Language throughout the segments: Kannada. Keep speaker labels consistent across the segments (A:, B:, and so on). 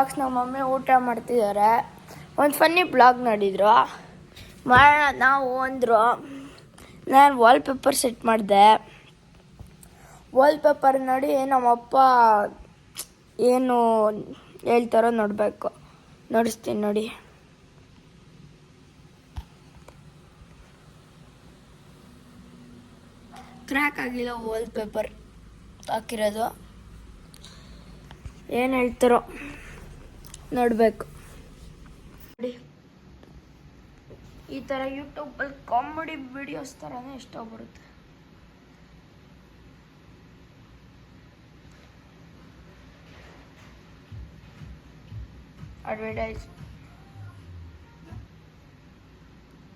A: ಬ್ಲಾಗ್ಸ್ ನಮ್ಮ ಮಮ್ಮಿ ಊಟ ಮಾಡ್ತಿದ್ದಾರೆ ಒಂದು ಫನ್ನಿ ಬ್ಲಾಗ್ ನೋಡಿದ್ರು. ಮಾಡೋಣ, ನಾವು ಅಂದರು. ನಾನು ವಾಲ್ಪೇಪರ್ ಸೆಟ್ ಮಾಡಿದೆ. ವಾಲ್ಪೇಪರ್ ನೋಡಿ ನಮ್ಮಪ್ಪ ಏನು ಹೇಳ್ತಾರೋ ನೋಡಬೇಕು. ನೋಡಿಸ್ತೀನಿ ನೋಡಿ. ಕ್ರ್ಯಾಕ್ ಆಗಿಲ್ಲ ವಾಲ್ಪೇಪರ್ ಹಾಕಿರೋದು. ಏನು ಹೇಳ್ತಾರೋ. ನೋಡಬೇಕು. ನೋಡಿ. ಈ ಥರ ಯೂಟ್ಯೂಬಲ್ಲಿ ಕಾಮಿಡಿ ವಿಡಿಯೋಸ್ ಥರನೇ ಇಷ್ಟ ಬರುತ್ತೆ. ಅಡ್ವರ್ಟೈಸ್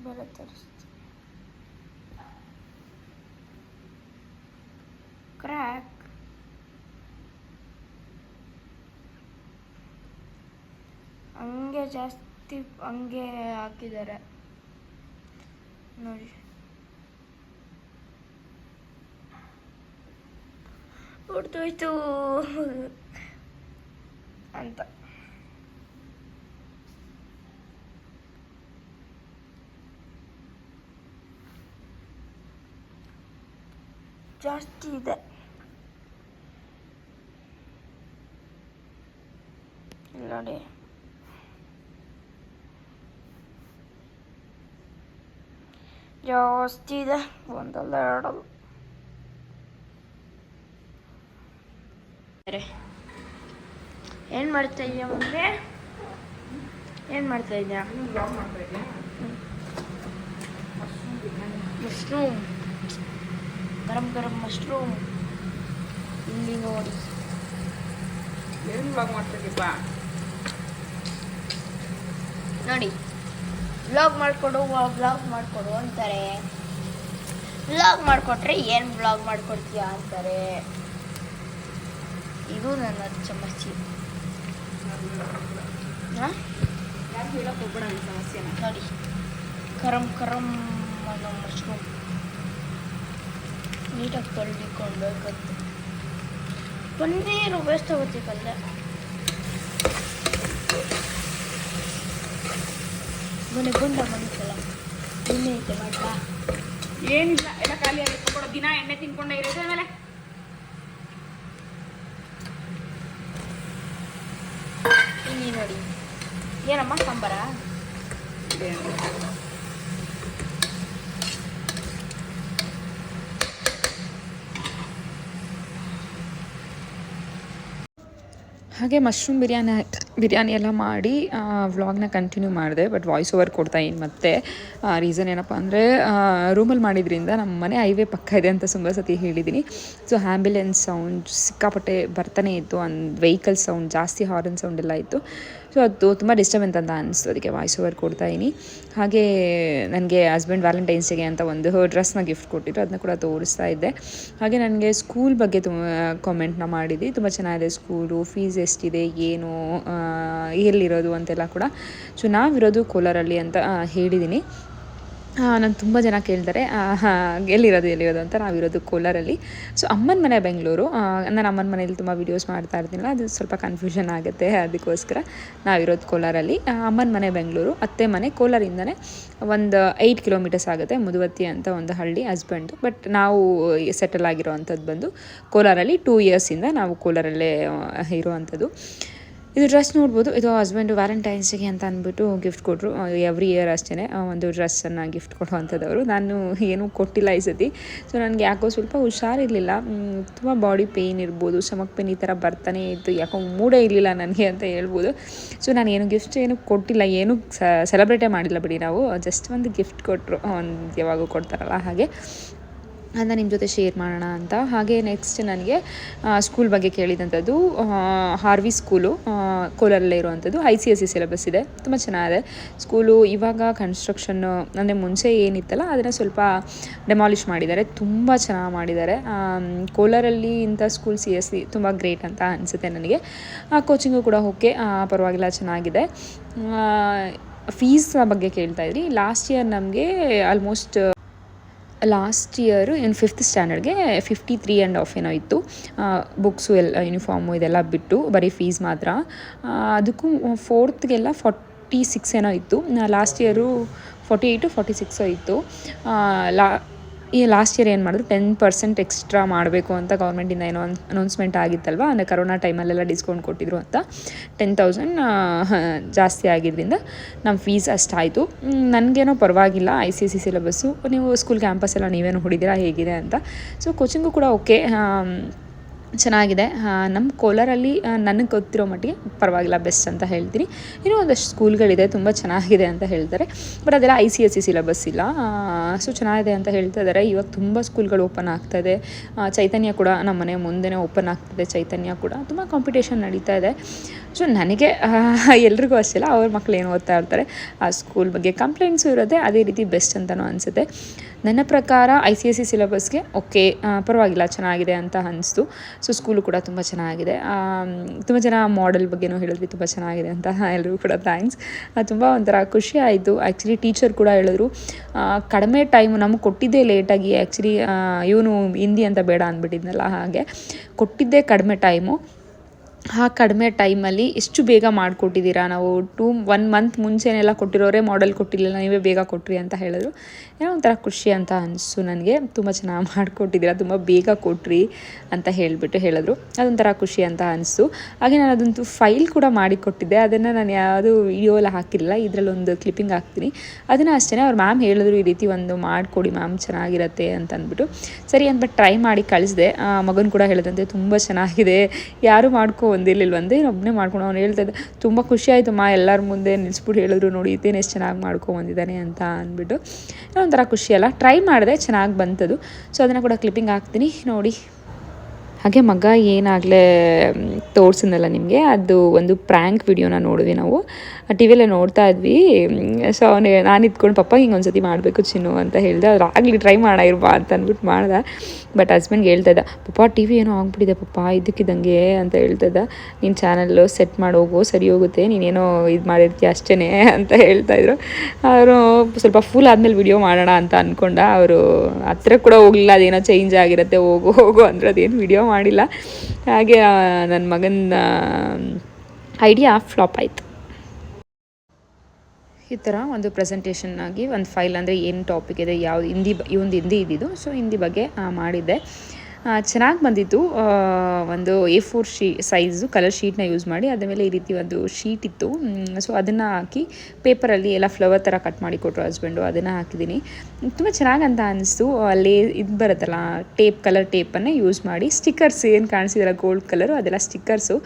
A: ಬರುತ್ತೆ ಕ್ರ್ಯಾಕ್ ಹಂಗೆ ಜಾಸ್ತಿ ಹಂಗೆ ಹಾಕಿದ್ದಾರೆ. ನೋಡಿ. ಹೊಡ್ದೋಯ್ತು ಅಂತ. ಜಾಸ್ತಿ ಇದೆ. ನೋಡಿ. ಜಾಸ್ತಿ ಇದೆ ಒಂದಲ್ಲ ಎರಡಲ್ಲ ಏನು ಮಾಡ್ತಾ ಇದೆಯಾ ಮಮ್ಮಿ ಏನು ಮಾಡ್ತಾ ಇದೆಯಾ ಮಶ್ರೂಮ್ ಗರಂ ಗರಂ ಮಶ್ರೂಮ್ ಇಲ್ಲಿ ನೋಡಿ
B: ಏನು ಮಾಡ್ತಾ ಮಾಡ್ತಿದ್ದೀಪ
A: ನೋಡಿ ವ್ಲಾಗ್ ಮಾಡಿಕೊಡು ವ್ಲಾಗ್ ಮಾಡಿಕೊಡು ಅಂತಾರೆ. ವ್ಲಾಗ್ ಮಾಡಿಕೊಟ್ರೆ ಏನು ವ್ಲಾಗ್ ಮಾಡಿಕೊಡ್ತೀಯ ಅಂತಾರೆ. ಇದು ನನ್ನ ಚಮಚಿ. ನೋಡಿ. ಕರಂ ಕರಂ ಅನ್ನೋ ಮಶ್ರೂಮ್ ನೀಟಾಗಿ ತೊಳ್ದಿಕೊಳ್ಬೇಕಂತ ಪನ್ನೀರು ವೇಸ್ಟ್ ಆಗುತ್ತೆ ಪಲ್ಯ ಮನೆ ಬಂದ ಮನುಷ್ಯಲ್ಲ. ಎಣ್ಣೆ ಐತೆ ಮಾಡ್ಲಾ
B: ಏನಿಲ್ಲ ಎಲ್ಲ ಖಾಲಿ ಆಗಿತ್ತು ಕೊಡೋ ದಿನ ಎಣ್ಣೆ ತಿನ್ಕೊಂಡೇ ಇರೋದು ಆಮೇಲೆ.
A: ಇಲ್ಲಿ ನೋಡಿ. ಏನಮ್ಮ ಸಾಂಬಾರ?
C: ಹಾಗೆ ಮಶ್ರೂಮ್ ಬಿರಿಯಾನಿ ಬಿರಿಯಾನಿ ಎಲ್ಲ ಮಾಡಿ ವ್ಲಾಗ್ನ ಕಂಟಿನ್ಯೂ ಮಾಡಿದೆ ಬಟ್ ವಾಯ್ಸ್ ಓವರ್ ಕೊಡ್ತಾ ಇನ್ನು ಮತ್ತೆ. ರೀಸನ್ ಏನಪ್ಪ ಅಂದರೆ ರೂಮಲ್ಲಿ ಮಾಡಿದ್ರಿಂದ ನಮ್ಮ ಮನೆ ಹೈವೇ ಪಕ್ಕ ಇದೆ ಅಂತ ತುಂಬ ಸತಿ ಹೇಳಿದ್ದೀನಿ ಸೊ ಆ್ಯಂಬುಲೆನ್ಸ್ ಸೌಂಡ್ ಸಿಕ್ಕಾಪಟ್ಟೆ ಬರ್ತಾನೆ ಇತ್ತು ಅನ್ ವೆಹಿಕಲ್ ಸೌಂಡ್ ಜಾಸ್ತಿ ಹಾರನ್ ಸೌಂಡ್ ಎಲ್ಲ ಇತ್ತು. ಸೊ ಅದು ತುಂಬ ಡಿಸ್ಟರ್ಬೆನ್ಸ್ ಅಂತ ಅನಿಸ್ತು ಅದಕ್ಕೆ ವಾಯ್ಸ್ ಓವರ್ ಕೊಡ್ತಾ ಇದ್ದೀನಿ. ಹಾಗೆ ನನಗೆ ಹಸ್ಬೆಂಡ್ ವ್ಯಾಲೆಂಟೈನ್ಸ್ ಡೇಗೆ ಅಂತ ಒಂದು ಡ್ರೆಸ್ನ ಗಿಫ್ಟ್ ಕೊಟ್ಟಿದ್ರು, ಅದನ್ನ ಕೂಡ ತೋರಿಸ್ತಾ ಇದ್ದೆ. ಹಾಗೆ ನನಗೆ ಸ್ಕೂಲ್ ಬಗ್ಗೆ ತುಂಬ ಕಾಮೆಂಟ್ನ ಮಾಡಿದ್ವಿ ತುಂಬ ಚೆನ್ನಾಗಿದೆ ಸ್ಕೂಲು ಫೀಸ್ ಎಷ್ಟಿದೆ, ಏನು ಎಲ್ಲಿರೋದು ಅಂತೆಲ್ಲ ಕೂಡ. ಸೊ ನಾವಿರೋದು ಕೋಲಾರಲ್ಲಿ ಅಂತ ಹೇಳಿದ್ದೀನಿ. ನಾನು ತುಂಬ ಜನ ಕೇಳ್ತಾರೆ. ಎಲ್ಲಿರೋದು ಎಲ್ಲಿರೋದು ಅಂತ ನಾವಿರೋದು ಕೋಲಾರಲ್ಲಿ. ಸೊ ಅಮ್ಮನ ಮನೆ ಬೆಂಗಳೂರು. ನಾನು ಅಮ್ಮನ ಮನೇಲಿ ತುಂಬ ವೀಡಿಯೋಸ್ ಮಾಡ್ತಾ ಇರ್ತೀನಲ್ಲ, ಅದು ಸ್ವಲ್ಪ ಕನ್ಫ್ಯೂಷನ್ ಆಗುತ್ತೆ ಅದಕ್ಕೋಸ್ಕರ ನಾವಿರೋದು ಕೋಲಾರಲ್ಲಿ. ಅಮ್ಮನ ಮನೆ ಬೆಂಗಳೂರು, ಅತ್ತೆ ಮನೆ ಕೋಲಾರಿಂದನೇ ಒಂದು ಏಯ್ಟ್ ಕಿಲೋಮೀಟರ್ಸ್ ಆಗುತ್ತೆ, ಮುದುವತ್ತಿ ಅಂತ ಒಂದು ಹಳ್ಳಿ ಹಸ್ಬೆಂಡು ಬಟ್ ನಾವು ಸೆಟಲ್ ಆಗಿರೋ ಅಂಥದ್ದು ಬಂದು ಕೋಲಾರಲ್ಲಿ ಟೂ ಇಯರ್ಸಿಂದ ನಾವು ಕೋಲಾರಲ್ಲೇ ಇರುವಂಥದ್ದು. ಇದು ಡ್ರೆಸ್ ನೋಡ್ಬೋದು. ಇದು ಹಸ್ಬೆಂಡು ವ್ಯಾಲೆಂಟೈನ್ಸ್ಗೆ ಅಂತ ಅಂದ್ಬಿಟ್ಟು ಗಿಫ್ಟ್ ಕೊಟ್ಟರು ಎವ್ರಿ ಇಯರ್ ಅಷ್ಟೇ ಒಂದು ಡ್ರೆಸ್ಸನ್ನು ಗಿಫ್ಟ್ ಕೊಡುವಂಥದ್ದವರು ನಾನು ಏನೂ ಕೊಟ್ಟಿಲ್ಲ ಈ ಸತಿ. ಸೊ ನನಗೆ ಯಾಕೋ ಸ್ವಲ್ಪ ಹುಷಾರಿರಲಿಲ್ಲ. ತುಂಬ ಬಾಡಿ ಪೇಯ್ನ್ ಇರ್ಬೋದು. ಸ್ಟಮಕ್ ಪೇನ್ ಈ ಥರ ಬರ್ತಾನೆ ಇತ್ತು. ಯಾಕೋ ಮೂಡೇ ಇರಲಿಲ್ಲ ನನಗೆ ಅಂತ ಹೇಳ್ಬೋದು. ಸೊ ನಾನು ಏನು ಗಿಫ್ಟ್ ಏನು ಕೊಟ್ಟಿಲ್ಲ. ಏನು ಸೆಲೆಬ್ರೇಟೇ ಮಾಡಿಲ್ಲ ಬಿಡಿ ನಾವು. ಜಸ್ಟ್ ಒಂದು ಗಿಫ್ಟ್ ಕೊಟ್ಟರು ಒಂದು ಯಾವಾಗೂ ಕೊಡ್ತಾರಲ್ಲ ಹಾಗೆ. ಅಂತ ನಿಮ್ಮ ಜೊತೆ ಶೇರ್ ಮಾಡೋಣ ಅಂತ. ಹಾಗೆ ನೆಕ್ಸ್ಟ್ ನನಗೆ ಸ್ಕೂಲ್ ಬಗ್ಗೆ ಕೇಳಿದಂಥದ್ದು ಹಾರ್ವಿ ಸ್ಕೂಲು ಕೋಲಾರಲ್ಲೇ ಇರುವಂಥದ್ದು. I C S C syllabus ಇದೆ. ತುಂಬ ಚೆನ್ನಾಗಿದೆ. ಸ್ಕೂಲು ಇವಾಗ ಕನ್ಸ್ಟ್ರಕ್ಷನ್ನು ಅಂದರೆ ಮುಂಚೆ ಏನಿತ್ತಲ್ಲ, ಅದನ್ನು ಸ್ವಲ್ಪ ಡೆಮಾಲಿಷ್ ಮಾಡಿದ್ದಾರೆ. ತುಂಬ ಚೆನ್ನಾಗಿ ಮಾಡಿದ್ದಾರೆ. ಕೋಲಾರಲ್ಲಿ ಇಂಥ ಸ್ಕೂಲ್ ಸಿ ಎಸ್ ಸಿ ತುಂಬ ಗ್ರೇಟ್ ಅಂತ ಅನಿಸುತ್ತೆ ನನಗೆ. ಕೋಚಿಂಗು ಕೂಡ ಓಕೆ ಪರವಾಗಿಲ್ಲ, ಚೆನ್ನಾಗಿದೆ. ಫೀಸ್ ಬಗ್ಗೆ ಕೇಳ್ತಾ ಇದ್ರಿ. ಲಾಸ್ಟ್ ಇಯರ್ ನಮಗೆ almost last year in fifth ಸ್ಟ್ಯಾಂಡರ್ಡ್ಗೆ fifty three and half ಏನೋ ಇತ್ತು. ಬುಕ್ಸು ಎಲ್ಲ ಯೂನಿಫಾರ್ಮು ಇದೆಲ್ಲ ಬಿಟ್ಟು, ಬರೀ ಫೀಸ್ ಮಾತ್ರ. ಅದಕ್ಕೂ ಫೋರ್ತ್ಗೆಲ್ಲ ಫಾರ್ಟಿ ಸಿಕ್ಸ್ ಏನೋ ಇತ್ತು. Last year forty eight forty ಸಿಕ್ಸೋ ಇತ್ತು. ಲಾ ಈ ಲಾಸ್ಟ್ ಇಯರ್ ಏನು ಮಾಡಿದ್ರು ಟೆನ್ ಪರ್ಸೆಂಟ್ ಎಕ್ಸ್ಟ್ರಾ ಮಾಡಬೇಕು ಅಂತ ಗೌರ್ಮೆಂಟಿಂದ ಏನೋ ಅನೌನ್ಸ್ಮೆಂಟ್ ಆಗಿತ್ತಲ್ವ? ಅಂದರೆ ಕರೋನಾ ಟೈಮಲ್ಲೆಲ್ಲ ಡಿಸ್ಕೌಂಟ್ ಕೊಟ್ಟಿದ್ರು ಅಂತ. ಟೆನ್ ತೌಸಂಡ್ ಜಾಸ್ತಿ ಆಗಿದ್ದರಿಂದ ನಮ್ಮ ಫೀಸ್ ಅಷ್ಟಾಯಿತು. ನನಗೇನೋ ಪರವಾಗಿಲ್ಲ ಐ ಸಿ ಸಿ ಸಿಲೆಬಸ್ಸು ನೀವು ಸ್ಕೂಲ್ ಕ್ಯಾಂಪಸ್ ಎಲ್ಲ ನೀವೇನು ಹೊಡಿದಿರಾ, ಹೇಗಿದೆ ಅಂತ. ಸೊ ಕೋಚಿಂಗು ಕೂಡ ಓಕೆ ಚೆನ್ನಾಗಿದೆ. ನಮ್ಮ ಕೋಲಾರಲ್ಲಿ ನನಗೆ ಗೊತ್ತಿರೋ ಮಟ್ಟಿಗೆ ಪರವಾಗಿಲ್ಲ ಬೆಸ್ಟ್ ಅಂತ ಹೇಳ್ತೀನಿ. ಇನ್ನೂ ಒಂದಷ್ಟು ಸ್ಕೂಲ್ಗಳಿದೆ, ತುಂಬ ಚೆನ್ನಾಗಿದೆ ಅಂತ ಹೇಳ್ತಾರೆ. ಬಟ್ ಅದೆಲ್ಲ I C S C syllabus ಇಲ್ಲ. ಸೊ ಚೆನ್ನಾಗಿದೆ ಅಂತ ಹೇಳ್ತಾ ಇದ್ದಾರೆ. ಇವಾಗ ತುಂಬ ಸ್ಕೂಲ್ಗಳು ಓಪನ್ ಆಗ್ತಾಯಿದೆ ಚೈತನ್ಯ ಕೂಡ ನಮ್ಮ ಮನೆ ಮುಂದೆನೇ ಓಪನ್ ಆಗ್ತಿದೆ ಚೈತನ್ಯ ಕೂಡ. ತುಂಬ ಕಾಂಪಿಟೇಷನ್ ನಡೀತಾ ಇದೆ. ಸೊ ನನಗೆ ಎಲ್ರಿಗೂ ಅಷ್ಟಿಲ್ಲ ಅವ್ರ ಮಕ್ಕಳು ಏನು ಓದ್ತಾ ಇರ್ತಾರೆ, ಆ, ಸ್ಕೂಲ್ ಬಗ್ಗೆ ಕಂಪ್ಲೇಂಟ್ಸು ಇರೋದೇ ಅದೇ ರೀತಿ ಬೆಸ್ಟ್ ಅಂತಲೂ ಅನಿಸುತ್ತೆ. ನನ್ನ ಪ್ರಕಾರ ಐ ಸಿ ಎಸ್ ಸಿ ಸಿಲೆಬಸ್ಗೆ ಓಕೆ ಪರವಾಗಿಲ್ಲ, ಚೆನ್ನಾಗಿದೆ ಅಂತ ಅನಿಸ್ತು. ಸೊ ಸ್ಕೂಲು ಕೂಡ ತುಂಬ ಚೆನ್ನಾಗಿದೆ. ತುಂಬ ಜನ ಮಾಡೆಲ್ ಬಗ್ಗೆನೂ ಹೇಳಿದ್ವಿ, ತುಂಬ ಚೆನ್ನಾಗಿದೆ ಅಂತ ಎಲ್ಲರಿಗೂ ಕೂಡ ಥ್ಯಾಂಕ್ಸ್ ತುಂಬ ಒಂಥರ ಖುಷಿ ಆಯಿತು. ಆ್ಯಕ್ಚುಲಿ ಟೀಚರ್ ಕೂಡ ಹೇಳಿದ್ರು ಕಡಿಮೆ ಟೈಮು ನಮಗೆ ಕೊಟ್ಟಿದ್ದೇ ಲೇಟಾಗಿ ಆ್ಯಕ್ಚುಲಿ ಇವನು ಹಿಂದಿ ಅಂತ ಬೇಡ ಅಂದ್ಬಿಟ್ಟಿದ್ನಲ್ಲ ಹಾಗೆ. ಕೊಟ್ಟಿದ್ದೇ ಕಡಿಮೆ ಟೈಮು ಆ ಕಡಿಮೆ ಟೈಮಲ್ಲಿ ಎಷ್ಟು ಬೇಗ ಮಾಡಿಕೊಟ್ಟಿದ್ದೀರಾ? ನಾವು ಟೂ, ಒನ್ ಮಂತ್ ಮುಂಚೆನೆಲ್ಲ ಕೊಟ್ಟಿರೋರೆ ಮಾಡೆಲ್ ಕೊಟ್ಟಿರಲಿಲ್ಲ, ನೀವೇ ಬೇಗ ಕೊಟ್ಟಿರಿ ಅಂತ ಹೇಳಿದ್ರು. ಏನೋ ಒಂಥರ ಖುಷಿ ಅಂತ ಅನಿಸ್ತು ನನಗೆ. ತುಂಬ ಚೆನ್ನಾಗಿ ಮಾಡಿಕೊಟ್ಟಿದ್ದೀರಾ, ತುಂಬ ಬೇಗ ಕೊಟ್ರಿ ಅಂತ ಹೇಳಿಬಿಟ್ಟು ಹೇಳಿದ್ರು. ಅದೊಂಥರ ಖುಷಿ ಅಂತ ಅನಿಸ್ತು ಹಾಗೆ ನಾನು ಅದಂತೂ ಫೈಲ್ ಕೂಡ ಮಾಡಿ ಕೊಟ್ಟಿದ್ದೆ. ಅದನ್ನು ನಾನು ಯಾವುದು ವಿಡಿಯೋಲ್ಲ ಹಾಕಿರಲಿಲ್ಲ, ಇದರಲ್ಲಿ ಒಂದು ಕ್ಲಿಪ್ಪಿಂಗ್ ಹಾಕ್ತೀನಿ. ಅದನ್ನು ಅಷ್ಟೇ ಅವ್ರು ಮ್ಯಾಮ್ ಹೇಳಿದ್ರು ಈ ರೀತಿ ಒಂದು ಮಾಡಿಕೊಡಿ ಮ್ಯಾಮ್ ಚೆನ್ನಾಗಿರತ್ತೆ ಅಂತ ಅಂದ್ಬಿಟ್ಟು. ಸರಿ ಅಂದ್ಬಿಟ್ಟು ಟ್ರೈ ಮಾಡಿ ಕಳಿಸಿದೆ. ಮಗನ ಕೂಡ ಹೇಳಿದಂತೆ ತುಂಬ ಚೆನ್ನಾಗಿದೆ. ಯಾರು ಮಾಡ್ಕೊ ಒಂದಿರ್ಲಿಲ್ವಂದೆ ಒಬ್ಬನೇ ಮಾಡ್ಕೊಂಡು ಅವ್ನು ಹೇಳ್ತಾ ಇದ್ದ, ತುಂಬ ಖುಷಿ ಆಯಿತು ಮಾ, ಎಲ್ಲರ ಮುಂದೆ ನಿಲ್ಸ್ಬಿಟ್ಟು ಹೇಳಿದ್ರು ನೋಡಿ, ಇದೇನು ಎಷ್ಟು ಚೆನ್ನಾಗಿ ಮಾಡ್ಕೊಂಬಂದಿದ್ದಾನೆ ಅಂತ ಅಂದ್ಬಿಟ್ಟು ಒಂಥರ ಖುಷಿ ಅಲ್ಲ, ಟ್ರೈ ಮಾಡಿದೆ, ಚೆನ್ನಾಗಿ ಬಂತದು. ಸೊ ಅದನ್ನು ಕೂಡ ಕ್ಲಿಪ್ಪಿಂಗ್ ಹಾಕ್ತೀನಿ, ನೋಡಿ ಹಾಗೆ ಮಗ ಏನಾಗಲೇ ತೋರಿಸಿದ್ನಲ್ಲ ನಿಮಗೆ? ಅದು ಒಂದು ಪ್ರ್ಯಾಂಕ್ ವಿಡಿಯೋನ ನೋಡಿದ್ವಿ ನಾವು. ಟಿ ವಿಯಲ್ಲೇ ನೋಡ್ತಾ ಇದ್ವಿ. ಸೊ ಅವನಿಗೆ ನಾನು ಇದ್ಕೊಂಡು, ಪಪ್ಪ, ಹಿಂಗೆ ಒಂದು ಸತಿ ಮಾಡಬೇಕು ಚಿನ್ನು ಅಂತ ಹೇಳಿದೆ. ಅವ್ರು ಆಗಲಿ ಟ್ರೈ ಮಾಡೋ, ಇರ್ಬಾ ಅಂತ ಅಂದ್ಬಿಟ್ಟು ಮಾಡ್ದೆ. ಬಟ್ ಹಸ್ಬೆಂಡ್ಗೆ ಹೇಳ್ತಾ ಇದ್ದ, ಪಪ್ಪ, ಟಿ ವಿ ಏನೋ ಆಗ್ಬಿಟ್ಟಿದೆ, ಪಪ್ಪ ಇದಕ್ಕಿದ್ದಂಗೆ ಅಂತ ಹೇಳ್ತಾ ಇದ್ದ. ನೀನು ಚಾನಲ್ಲು ಸೆಟ್ ಮಾಡೋಗು ಸರಿ ಹೋಗುತ್ತೆ. ನೀನೇನೋ ಇದು ಮಾಡಿರ್ತೀಯ ಅಷ್ಟೇ ಅಂತ ಹೇಳ್ತಾ ಇದ್ರು. ಅವರು ಸ್ವಲ್ಪ ಫುಲ್ ಆದಮೇಲೆ ವಿಡಿಯೋ ಮಾಡೋಣ ಅಂತ ಅಂದ್ಕೊಂಡ ಅವರು ಹತ್ರ ಕೂಡ ಹೋಗಲಿಲ್ಲ, ಅದೇನೋ ಚೇಂಜ್ ಆಗಿರುತ್ತೆ, ಹೋಗು ಹೋಗು ಅಂದ್ರೆ. ಅದೇನು ವಿಡಿಯೋ ಮಾಡಿಲ್ಲ. ಹಾಗೆ ನನ್ನ ಮಗನ ಐಡಿಯಾ ಫ್ಲಾಪ್ ಆಯಿತು. ಈ ಥರ ಒಂದು ಪ್ರೆಸೆಂಟೇಷನ್ ಆಗಿ ಒಂದು ಫೈಲ್ ಅಂದರೆ ಏನು ಟಾಪಿಕ್ ಇದೆ ಯಾವ ಹಿಂದಿ ಈ ಒಂದು ಹಿಂದಿ ಇದ್ದಿದ್ದು ಸೊ ಹಿಂದಿ ಬಗ್ಗೆ ಮಾಡಿದ್ದೆ. ಚೆನ್ನಾಗಿ ಬಂದಿತ್ತು. ಒಂದು ಎ ಫೋರ್ ಶೀ ಸೈಜು ಕಲರ್ ಶೀಟ್ನ ಯೂಸ್ ಮಾಡಿ ಅದರ ಮೇಲೆ ಈ ರೀತಿ ಒಂದು ಶೀಟ್ ಇತ್ತು. ಸೊ ಅದನ್ನು ಹಾಕಿ ಪೇಪರಲ್ಲಿ ಎಲ್ಲ ಫ್ಲವರ್ ಥರ ಕಟ್ ಮಾಡಿ ಕೊಟ್ಟರು ಹಸ್ಬೆಂಡು ಅದನ್ನು ಹಾಕಿದ್ದೀನಿ. ತುಂಬ ಚೆನ್ನಾಗಿ ಅಂತ ಅನಿಸ್ತು. ಅಲ್ಲಿ ಇದು ಬರುತ್ತಲ್ಲ ಟೇಪ್ ಕಲರ್ ಟೇಪನ್ನೇ ಯೂಸ್ ಮಾಡಿ. ಸ್ಟಿಕ್ಕರ್ಸ್ ಏನು ಕಾಣಿಸಿದಲ್ಲ ಗೋಲ್ಡ್ ಕಲರು ಅದೆಲ್ಲ ಸ್ಟಿಕ್ಕರ್ಸು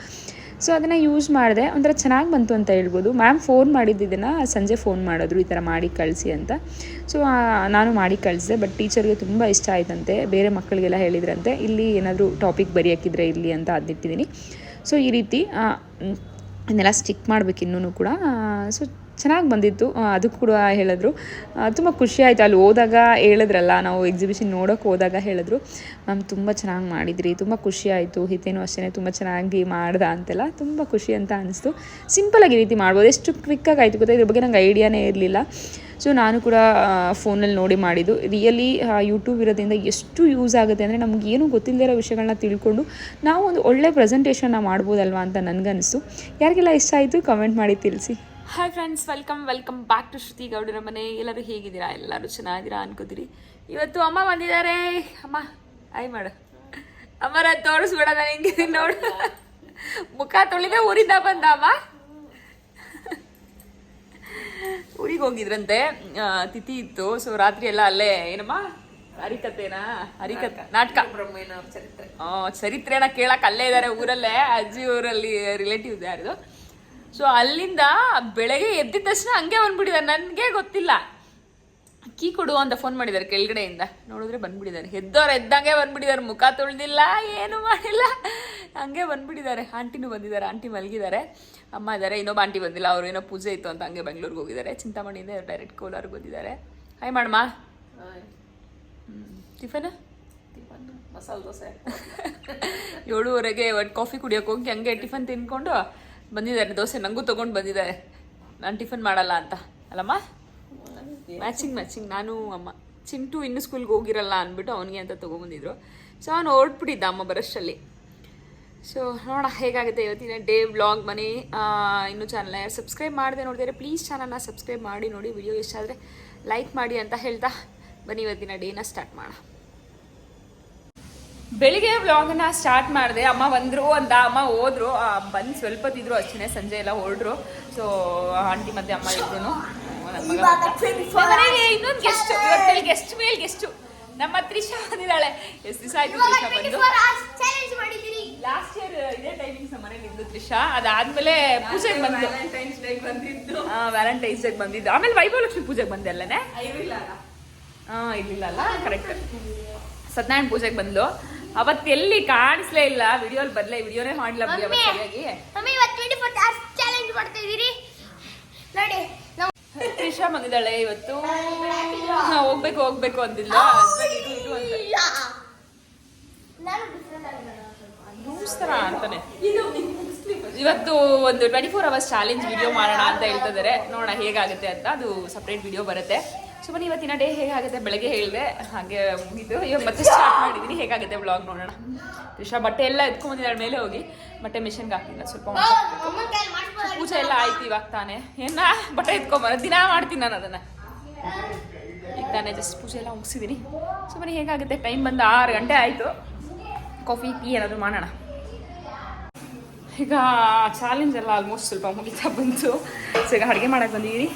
C: ಸೊ ಅದನ್ನು ಯೂಸ್ ಮಾಡಿದೆ. ಒಂಥರ ಚೆನ್ನಾಗಿ ಬಂತು ಅಂತ ಹೇಳ್ಬೋದು. ಮ್ಯಾಮ್ ಫೋನ್ ಮಾಡಿದ್ದಿದ್ದನ್ನು ಸಂಜೆ ಫೋನ್ ಮಾಡಿದ್ರು. ಈ ಥರ ಮಾಡಿ ಕಳಿಸಿ ಅಂತ. ಸೊ ನಾನು ಮಾಡಿ ಕಳಿಸಿದೆ. ಬಟ್ ಟೀಚರ್ಗೆ ತುಂಬ ಇಷ್ಟ ಆಯ್ತಂತೆ. ಬೇರೆ ಮಕ್ಕಳಿಗೆಲ್ಲ ಹೇಳಿದ್ರಂತೆ. ಇಲ್ಲಿ ಏನಾದರೂ ಟಾಪಿಕ್ ಬರೆಯೋಕ್ಕಿದ್ರೆ ಇಲ್ಲಿ ಅಂತ ಅದಿಟ್ಟಿದ್ದೀನಿ ಸೊ ಈ ರೀತಿ ಇದನ್ನೆಲ್ಲ ಸ್ಟಿಕ್ ಮಾಡಬೇಕು ಇನ್ನೂ ಕೂಡ ಸೊ ಚೆನ್ನಾಗಿ ಬಂದಿತ್ತು. ಅದು ಕೂಡ ಹೇಳಿದ್ರು. ತುಂಬ ಖುಷಿ ಆಯಿತು. ಅಲ್ಲಿ ಹೋದಾಗ ಹೇಳಿದ್ರಲ್ಲ, ನಾವು ಎಕ್ಸಿಬಿಷನ್ ನೋಡೋಕೆ ಹೋದಾಗ ಹೇಳಿದ್ರು. ಮ್ಯಾಮ್ ತುಂಬ ಚೆನ್ನಾಗಿ ಮಾಡಿದ್ರಿ. ತುಂಬ ಖುಷಿ ಆಯಿತು. ಹಿತೇನು ಅಷ್ಟೇ ತುಂಬ ಚೆನ್ನಾಗಿ ಮಾಡ್ದ ಅಂತೆಲ್ಲ. ತುಂಬ ಖುಷಿ ಅಂತ ಅನಿಸ್ತು. ಸಿಂಪಲಾಗಿ ಈ ರೀತಿ ಮಾಡ್ಬೋದು. ಎಷ್ಟು ಕ್ವಿಕ್ಕಾಗಿ ಆಯಿತು ಗೊತ್ತಾ? ಇದ್ರ ಬಗ್ಗೆ ನಂಗೆ ಐಡಿಯಾನೇ ಇರಲಿಲ್ಲ. ಸೊ ನಾನು ಕೂಡ ಫೋನಲ್ಲಿ ನೋಡಿ ಮಾಡಿದ್ದು. ರಿಯಲಿ ಯೂಟ್ಯೂಬ್ ಇರೋದ್ರಿಂದ ಎಷ್ಟು ಯೂಸ್ ಆಗುತ್ತೆ ಅಂದರೆ ನಮಗೇನು ಏನೂ ಗೊತ್ತಿಲ್ಲದೆ ಇರೋ ವಿಷಯಗಳನ್ನ ತಿಳ್ಕೊಂಡು ನಾವು ಒಂದು ಒಳ್ಳೆ ಪ್ರೆಸೆಂಟೇಷನ್ನ ಮಾಡ್ಬೋದಲ್ವಾ ಅಂತ ನನಗನ್ನಿಸ್ತು. ಯಾರಿಗೆಲ್ಲ ಇಷ್ಟ ಆಯಿತು ಕಮೆಂಟ್ ಮಾಡಿ ತಿಳಿಸಿ.
B: Hi friends welcome welcome back to Shruti ಗೌಡರ ಮನೆ. ಎಲ್ಲರೂ ಹೇಗಿದ್ದೀರಾ? ಎಲ್ಲರೂ ಚೆನ್ನಾಗಿದ್ದೀರಾ ಅನ್ಕೋತೀರಿ? ಇವತ್ತು ಅಮ್ಮ ಬಂದಿದ್ದಾರೆ. ಅಮ್ಮ ಆಯ್ ಮಾಡು. ಅಮ್ಮರ ತೋರಿಸ್ಬೇಡ ನಾನು ಹಿಂಗೆ ನೋಡು. ಮುಖ ತೊಳಿದೆ ಊರಿಂದ ಬಂದ ಅಮ್ಮ. ಊರಿಗೆ ಹೋಗಿದ್ರಂತೆ. ತಿಥಿ ಇತ್ತು. ಸೊ ರಾತ್ರಿ ಎಲ್ಲ ಅಲ್ಲೇ ಏನಮ್ಮ? ಹರಿಕತೆನಾ ಹರಿಕತೆ ನಾಟಕ. ಚರಿತ್ರೆ. ಚರಿತ್ರೆನ ಕೇಳಕ್ಕೆ ಅಲ್ಲೇ ಇದ್ದಾರೆ ಊರಲ್ಲೇ. ಅಜ್ಜಿ ಊರಲ್ಲಿ ರಿಲೇಟಿವ್ ಯಾರಿದು? ಸೊ ಅಲ್ಲಿಂದ ಬೆಳಗ್ಗೆ ಎದ್ದಿದ ತಕ್ಷಣ ಹಂಗೆ ಬಂದ್ಬಿಟ್ಟಿದ್ದಾರೆ. ನನಗೆ ಗೊತ್ತಿಲ್ಲ. ಕೀ ಕೊಡು ಅಂತ ಫೋನ್ ಮಾಡಿದ್ದಾರೆ ಕೆಳಗಡೆಯಿಂದ. ನೋಡಿದ್ರೆ ಬಂದ್ಬಿಟ್ಟಿದ್ದಾರೆ. ಎದ್ದವ್ರು ಎದ್ದಂಗೆ ಬಂದ್ಬಿಟ್ಟಿದ್ದಾರೆ. ಮುಖ ತೊಳ್ದಿಲ್ಲ ಏನು ಮಾಡಿಲ್ಲ. ಹಂಗೆ ಬಂದ್ಬಿಟ್ಟಿದ್ದಾರೆ. ಆಂಟಿನೂ ಬಂದಿದ್ದಾರೆ. ಆಂಟಿ ಮಲಗಿದ್ದಾರೆ. ಅಮ್ಮ ಇದ್ದಾರೆ. ಇನ್ನೊಬ್ಬ ಆಂಟಿ ಬಂದಿಲ್ಲ. ಅವ್ರು ಏನೋ ಪೂಜೆ ಇತ್ತು ಅಂತ ಹಂಗೆ ಬೆಂಗಳೂರಿಗೆ ಹೋಗಿದ್ದಾರೆ. ಚಿಂತಾಮಣಿಯಿಂದ ಡೈರೆಕ್ಟ್ ಕೋಲಾರ್ಗೆ ಬಂದಿದ್ದಾರೆ. ಹಾಯ್ ಮಾಡಮ್ಮ ಟಿಫನ್ ಮಸಾಲೆ ದೋಸೆ. ಏಳುವರೆಗೆ ಒಂದು ಕಾಫಿ ಕುಡಿಯೋಕೆ ಹೋಗಿ ಹಂಗೆ ಟಿಫನ್ ತಿನ್ಕೊಂಡು ಬಂದಿದ್ದಾರೆ, ದೋಸೆ ನನಗೂ ತೊಗೊಂಡು ಬಂದಿದ್ದಾರೆ. ನಾನು ಟಿಫನ್ ಮಾಡಲ್ಲ ಅಂತ. ಅಲ್ಲಮ್ಮ? ಮ್ಯಾಚಿಂಗ್ ಮ್ಯಾಚಿಂಗ್ ನಾನು ಅಮ್ಮ,
C: ಚಿಂಟು ಇನ್ನೂ ಸ್ಕೂಲ್ಗೆ ಹೋಗಿರಲ್ಲ ಅಂದ್ಬಿಟ್ಟು ಅವನಿಗೆ ಅಂತ ತೊಗೊಂಬಂದಿದ್ರು ಸೊ ಅವನು ಹೊರಟ್ಬಿಟ್ಟಿದ್ದ ಅಮ್ಮ ಬರಷ್ಟಲ್ಲಿ ಸೊ ನೋಡೋಣ ಹೇಗಾಗುತ್ತೆ ಇವತ್ತಿನ ಡೇ ವ್ಲಾಗ್ ಮನೆ. ಇನ್ನು ಚಾನಲ್ ಸಬ್ಸ್ಕ್ರೈಬ್ ಮಾಡಿದೆ ನೋಡಿದರೆ ಪ್ಲೀಸ್ ಚಾನಲ್ನ ಸಬ್ಸ್ಕ್ರೈಬ್ ಮಾಡಿ ನೋಡಿ. ವಿಡಿಯೋ ಇಷ್ಟ ಲೈಕ್ ಮಾಡಿ ಅಂತ ಹೇಳ್ತಾ ಬನ್ನಿ ಇವತ್ತಿನ ಡೇನ ಸ್ಟಾರ್ಟ್ ಮಾಡೋಣ. ಬೆಳಿಗ್ಗೆ ವ್ಲಾಗನ್ನ ಸ್ಟಾರ್ಟ್ ಮಾಡಿದೆ. ಅಮ್ಮ ಬಂದರು ಅಂತ ಅಮ್ಮ ಹೋದ್ರು. ಬಂದು ಸ್ವಲ್ಪ ಹೊತ್ತಿದ್ರು ಅಷ್ಟೇ ಸಂಜೆ ಎಲ್ಲ ಹೊರಡ್ರು ಸೊ ಆಂಟಿ ಮತ್ತೆ ಅಮ್ಮ ಇದ್ರು ಇನ್ನೊಂದು ಗೆಸ್ಟ್ ಇವತ್ತಲ್ಲಿ ಗೆಸ್ಟ್ ಮೇಲ್ ಗೆಸ್ಟು ನಮ್ಮ ತ್ರಿಷಾ ಬಂದಿದ್ದಾಳೆ. ಎಷ್ಟು ದಿವಸ ಆಯ್ತು ತ್ರಿಷಾ ಬಂದು? ಲಾಸ್ಟ್ ಇಯರ್ ಇದೇ ಟೈಮಿಂಗ್ಸ್ ಮನೇಲಿ ಇದ್ದು ತ್ರಿಷಾ. ಅದಾದ್ಮೇಲೆ ಪೂಜೆಗೆ ಬಂದು
B: ವ್ಯಾಲೆಂಟೈನ್ಸ್
C: ಡೇಗೆ ಬಂದಿದ್ದು. ಆಮೇಲೆ ವೈಭವಲಕ್ಷ್ಮಿ ಪೂಜೆಗೆ ಬಂದೆ ಅಲ್ಲನೇ ಹಾ ಇರ್ಲಿಲ್ಲ ಅಲ್ಲ? ಕರೆಕ್ಟ್ ಸತ್ಯನಾರಾಯಣ ಪೂಜೆಗೆ ಬಂದ್ಲು. ಅವತ್ತು ಎಲ್ಲಿ ಕಾಣಿಸ್ಲೇ ಇಲ್ಲ. ವಿಡಿಯೋಲಿ ಬದಲೇ ವಿಡಿಯೋನೇ ಮಾಡಿಲ್ಲ ಸರಿಯಾಗಿ.
A: ಮಮ್ಮಿ ಇವತ್ತು ಟ್ವೆಂಟಿ ಫೋರ್ ಅವರ್ಸ್ ಚಾಲೆಂಜ್ ಮಾಡ್ತಾ ನೋಡಿ
C: ತ್ರಿಷಾ ಬಂದಿದ್ದಾಳೆ ಇವತ್ತು. ಹೋಗ್ಬೇಕು ಹೋಗ್ಬೇಕು ಅಂದಿಲ್ಲ ಅಂತಾನೆ. ಇವತ್ತು ಒಂದು twenty four hours challenge video ಮಾಡೋಣ ಅಂತ ಹೇಳ್ತಿದ್ದಾರೆ ನೋಡೋಣ ಹೇಗಾಗುತ್ತೆ ಅಂತ. ಅದು ಸಪ್ರೇಟ್ ವಿಡಿಯೋ ಬರುತ್ತೆ. ಸೊ ಬನ್ನಿ ಇವತ್ತಿನ ಡೇ ಹೇಗಾಗುತ್ತೆ ಬೆಳಗ್ಗೆ ಹೇಳಿದೆ. ಹಾಗೆ ಮುಗಿದು ಇವಾಗ ಮತ್ತೆ ಸ್ಟಾರ್ಟ್ ಮಾಡಿದ್ದೀನಿ ಹೇಗಾಗುತ್ತೆ ಬ್ಲಾಗ್ ನೋಡೋಣ. ತ್ರಿಷಾ ಬಟ್ಟೆ ಎಲ್ಲ ಎತ್ಕೊಂಬಂದಿದ್ದಾಳೆ ಮೇಲೆ ಹೋಗಿ. ಬಟ್ಟೆ ಮಿಷನ್ಗೆ ಹಾಕಿಲ್ಲ ಸ್ವಲ್ಪ ಪೂಜೆ ಎಲ್ಲ ಆಯ್ತು ಇವಾಗ ತಾನೇ. ಏನ? ಬಟ್ಟೆ ಎತ್ಕೊಂಬರ ದಿನ ಮಾಡ್ತೀನಿ ನಾನು ಅದನ್ನ. ಈಗ ತಾನೇ ಜಸ್ಟ್ ಪೂಜೆ ಎಲ್ಲ ಮುಗಿಸಿದ್ದೀನಿ ಸುಮ್ಮನೆ ಹೇಗಾಗುತ್ತೆ ಟೈಮ್ ಬಂದು ಆರು ಗಂಟೆ ಆಯಿತು. ಕಾಫಿ ಟೀ ಏನಾದರೂ ಮಾಡೋಣ. ಈಗ ಚಾಲೆಂಜ್ ಎಲ್ಲ ಆಲ್ಮೋಸ್ಟ್ ಸ್ವಲ್ಪ ಮುಗಿತಾ ಬಂತು. ಸೊ ಈಗ ಅಡುಗೆ ಮಾಡೋಕ್ಕೆ ಬಂದಿದ್ದೀನಿ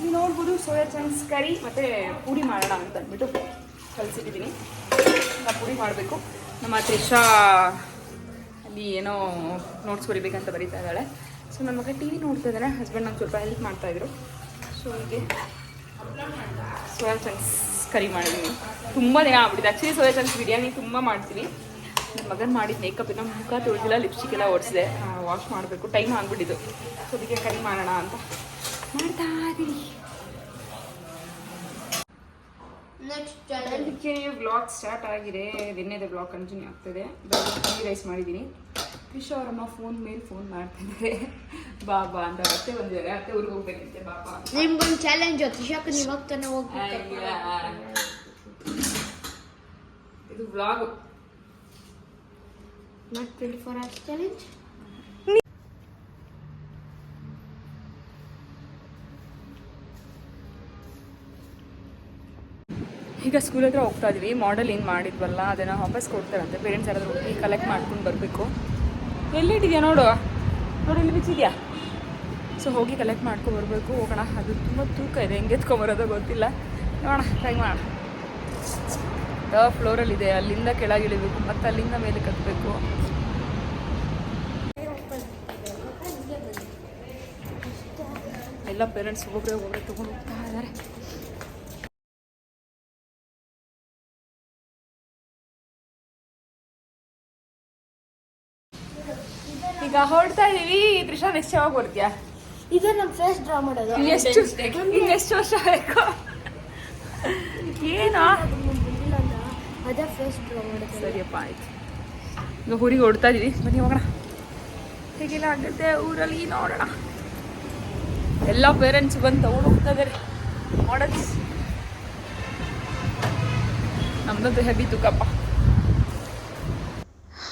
C: ಇಲ್ಲಿ ನೋಡ್ಬೋದು ಸೋಯಾ ಚಂಕ್ಸ್ ಕರಿ ಮತ್ತು ಪುಡಿ ಮಾಡೋಣ ಅಂತ ಅಂದ್ಬಿಟ್ಟು ಕಲಿಸಿಟ್ಟಿದ್ದೀನಿ. ನಾ ಪೂರಿ ಮಾಡಬೇಕು. ನಮ್ಮ ತ್ರಿಷಾ ಅಲ್ಲಿ ಏನೋ ನೋಟ್ಸ್ ಬರಿಬೇಕಂತ ಬರೀತಾ ಇದ್ದಾಳೆ. ಸೊ ನನ್ನ ಮಗ ಟಿ ವಿ ನೋಡ್ತಾ ಇದ್ದಾನೆ. ಹಸ್ಬೆಂಡ್ ನಂಗೆ ಸ್ವಲ್ಪ ಹೆಲ್ಪ್ ಮಾಡ್ತಾಯಿದ್ರು ಸೊ ಹೀಗೆ ಸೋಯಾ ಚಂಕ್ಸ್ ಕರಿ ಮಾಡಿದ್ದೀನಿ ತುಂಬ ದಿನ ಆಗ್ಬಿಟ್ಟಿದೆ. ಆ್ಯಕ್ಚುಲಿ ಸೋಯಾ ಚಂಕ್ಸ್ ಬಿರಿಯಾನಿ ತುಂಬ ಮಾಡ್ತೀನಿ. ನನ್ನ ಮಗನ ಮಾಡಿದ ಮೇಕಪ್ ಇನ್ನೂ ಮುಖ ತೊಳೆದಿಲ್ಲ ಲಿಪ್ಸ್ಟಿಕ್ ಎಲ್ಲ ಓಡಿಸಿದೆ ವಾಶ್ ಮಾಡಬೇಕು. ಟೈಮ್ ಆಗಿಬಿಟ್ಟಿದ್ದು. ಸೊ ಅದಕ್ಕೆ ಕರಿ ಮಾಡೋಣ ಅಂತ. ಮಾಡ್ತಾ
A: ಚಾಲೆಂಜ್
C: ಅದಕ್ಕೆ ಬ್ಲಾಗ್ ಸ್ಟಾರ್ಟ್ ಆಗಿದೆ. ನಿನ್ನೆದೆ ಬ್ಲಾಗ್ ಕಂಟಿನ್ಯೂ ಆಗ್ತದೆ. ಪನ್ನೀರ್ ರೈಸ್ ಮಾಡಿದ್ದೀನಿ ಕ್ರಿಶ್ ಅವರಮ್ಮ ಫೋನ್ ಮೇಲೆ ಫೋನ್ ಮಾಡ್ತಿದ್ದಾರೆ ಬಾಬಾ ಅಂತ ಅತ್ತೆ ಬಂದಿದ್ದಾರೆ. ಅತ್ತೆ ಊರಿಗೆ ಹೋಗ್ಬೇಕಂತೆ. ಬಾಬಾ.
A: ನಿಮ್ಗೊಂದು ಚಾಲೆಂಜ್ ತ್ರಿಷಾಕ್ ನೀವು ಹೋಗ್ತಾನೆ ಹೋಗ್ಬೇಕು
C: ಇದು blog
A: not twenty four hours challenge
C: ಈಗ ಸ್ಕೂಲ್ ಹತ್ರ ಹೋಗ್ತಾ ಇದೀವಿ. ಮಾಡೆಲ್ ಏನು ಮಾಡಿದ್ವಲ್ಲ, ಅದನ್ನು ವಾಪಸ್ ಕೊಡ್ತಾರಂತೆ. ಪೇರೆಂಟ್ಸ್ ಯಾರಾದರೂ ಹೋಗಿ ಕಲೆಕ್ಟ್ ಮಾಡ್ಕೊಂಡು ಬರಬೇಕು. ಎಲ್ಲಿಟ್ಟಿದ್ಯಾ ನೋಡು? ನೋಡಿ, ಇಲ್ಲಿ ಬಿಚ್ಚಿದ್ಯಾ? ಸೊ ಹೋಗಿ ಕಲೆಕ್ಟ್ ಮಾಡ್ಕೊಂಡು ಬರಬೇಕು. ಹೋಗೋಣ. ಅದು ತುಂಬ ತೂಕ ಇದೆ. ಹೆಂಗೆ ಎತ್ಕೊಂಬರೋದೋ ಗೊತ್ತಿಲ್ಲ. ನೋಡೋಣ ಟ್ರೈ ಮಾಡೋಣ. ಫ್ಲೋರಲ್ಲಿದೆ ಅಲ್ಲಿಂದ ಕೆಳಗೆ ಇಳಿಬೇಕು. ಮತ್ತು ಅಲ್ಲಿಂದ ಮೇಲೆ ಕತ್ತಬೇಕು ಎಲ್ಲ ಪೇರೆಂಟ್ಸ್ ಒಬ್ಬೊಬ್ಬರೇ ಒಬ್ಬೊಬ್ಬರೇ ತೊಗೊಂಡು ಹೋಗ್ತಾ ಇದ್ದಾರೆ. ಹೊರಡ್ತಾ ಇದೀವಿ ತ್ರಿಷಾ ನೆಕ್ಸ್ಟ್ ಯಾವಾಗ ಬರ್ತೀಯಾ
A: ಇದು ನಮ್ಮ ಫೇಸ್ ಡ್ರಾ ಮಾಡೋದು.
C: ಎಷ್ಟು ಇನ್ನೆಷ್ಟು ವರ್ಷ ಬೇಕು ಏನಾ?
A: ಅದೇ ಫೇಸ್ ಡ್ರಾ ಮಾಡೋದು.
C: ಸರಿಯಪ್ಪ ಆಯ್ತು. ಈಗ ಊರಿಗೆ ಹೊಡ್ತಾ ಇದೀವಿ ಬನ್ನಿ ಹೋಗೋಣ. ಹೇಗೆಲ್ಲ ಆಗುತ್ತೆ ಊರಲ್ಲಿ ನೋಡೋಣ. ಎಲ್ಲ ಪೇರೆಂಟ್ಸ್ ಬಂದು ತಗೊಂಡು ಹೋಗ್ತಾ ಇದ್ದಾರೆ ಮಾಡಲ್ಸ್ ನಮ್ದಂತೂ ಹೆವಿ ತೂಕಪ್ಪ.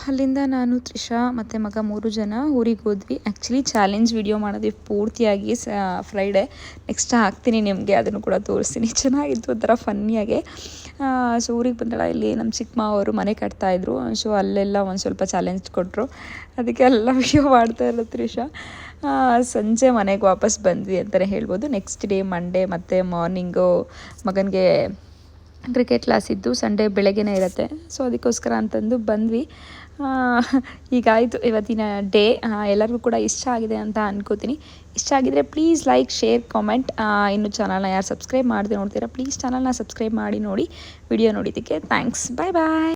D: ಅಲ್ಲಿಂದ ನಾನು ತ್ರಿಷಾ ಮತ್ತು ಮಗ ಮೂರು ಜನ ಊರಿಗೆ ಹೋದ್ವಿ. ಆ್ಯಕ್ಚುಲಿ ಚಾಲೆಂಜ್ ವಿಡಿಯೋ ಮಾಡಿದ್ವಿ ಪೂರ್ತಿಯಾಗಿ ಸ ಫ್ರೈಡೇ ನೆಕ್ಸ್ಟ್ ಹಾಕ್ತೀನಿ ನಿಮಗೆ, ಅದನ್ನು ಕೂಡ ತೋರಿಸ್ತೀನಿ. ಚೆನ್ನಾಗಿತ್ತು ಒಂಥರ ಫನ್ನಿಯಾಗೆ ಸೊ ಊರಿಗೆ ಬಂದಳ, ಇಲ್ಲಿ ನಮ್ಮ ಚಿಕ್ಕಮ್ಮ ಅವರು ಮನೆ ಕಟ್ತಾಯಿದ್ರು ಸೊ ಅಲ್ಲೆಲ್ಲ ಒಂದು ಸ್ವಲ್ಪ ಚಾಲೆಂಜ್ ಕೊಟ್ಟರು ಅದಕ್ಕೆ ಎಲ್ಲ ವಿಡಿಯೋ ಮಾಡ್ತಾ ಇರೋ ತ್ರಿಷಾ. ಸಂಜೆ ಮನೆಗೆ ವಾಪಸ್ ಬಂದ್ವಿ ಅಂತಲೇ ಹೇಳ್ಬೋದು. ನೆಕ್ಸ್ಟ್ ಡೇ ಮಂಡೇ ಮತ್ತು ಮಾರ್ನಿಂಗು ಮಗನಿಗೆ ಕ್ರಿಕೆಟ್ ಕ್ಲಾಸ್ ಇದ್ದು ಸಂಡೇ ಬೆಳಗ್ಗೆನೇ ಇರುತ್ತೆ. ಸೊ ಅದಕ್ಕೋಸ್ಕರ ಅಂತಂದು ಬಂದ್ವಿ. ಹೀಗಾಯಿತು ಇವತ್ತಿನ ಡೇ ಎಲ್ಲರಿಗೂ ಕೂಡ ಇಷ್ಟ ಆಗಿದೆ ಅಂತ ಅನ್ಕೋತೀನಿ. ಇಷ್ಟ ಆಗಿದ್ರೆ ಪ್ಲೀಸ್ ಲೈಕ್ ಶೇರ್ ಕಾಮೆಂಟ್ ಇನ್ನು ಚಾನಲ್ನ ಯಾರು ಸಬ್ಸ್ಕ್ರೈಬ್ ಮಾಡದೆ ನೋಡ್ತೀರಾ ಪ್ಲೀಸ್ ಚಾನಲ್ನ ಸಬ್ಸ್ಕ್ರೈಬ್ ಮಾಡಿ ನೋಡಿ. ವಿಡಿಯೋ ನೋಡಿದ್ದಕ್ಕೆ ಥ್ಯಾಂಕ್ಸ್ ಬಾಯ್ ಬಾಯ್